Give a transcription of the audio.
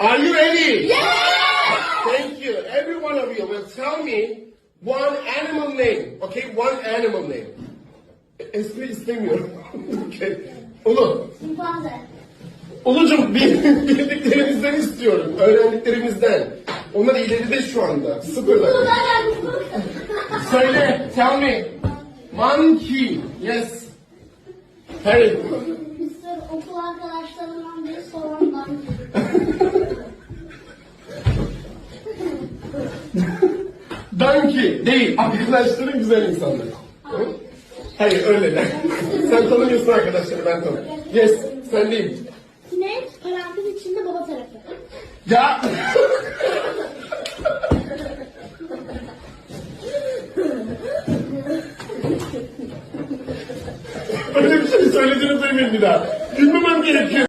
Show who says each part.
Speaker 1: Are you ready? Thank you. Every one of you will tell me one animal name. Okay, one animal name. Espri istemiyorum. okay. Ulu.
Speaker 2: Şimpanze.
Speaker 1: Ulucum bil- bildiklerimizden istiyorum. Öğrendiklerimizden. Onlar ileride şu anda. Sıfırda. Söyle. Tell me. Monkey. Yes. Harry.
Speaker 2: Mr. okul arkadaşlarımdan
Speaker 1: Donkey. Değil. Arkadaşların güzel insanlar. Hı? Hayır öyle de. Sen tanımıyorsun arkadaşları ben tanıyorum. Yes. Sen değil.
Speaker 2: Sinek parantez içinde baba tarafı.
Speaker 1: Ya. Öyle bir şey söylediğini duymayayım bir daha. Gülmemem gerekiyor.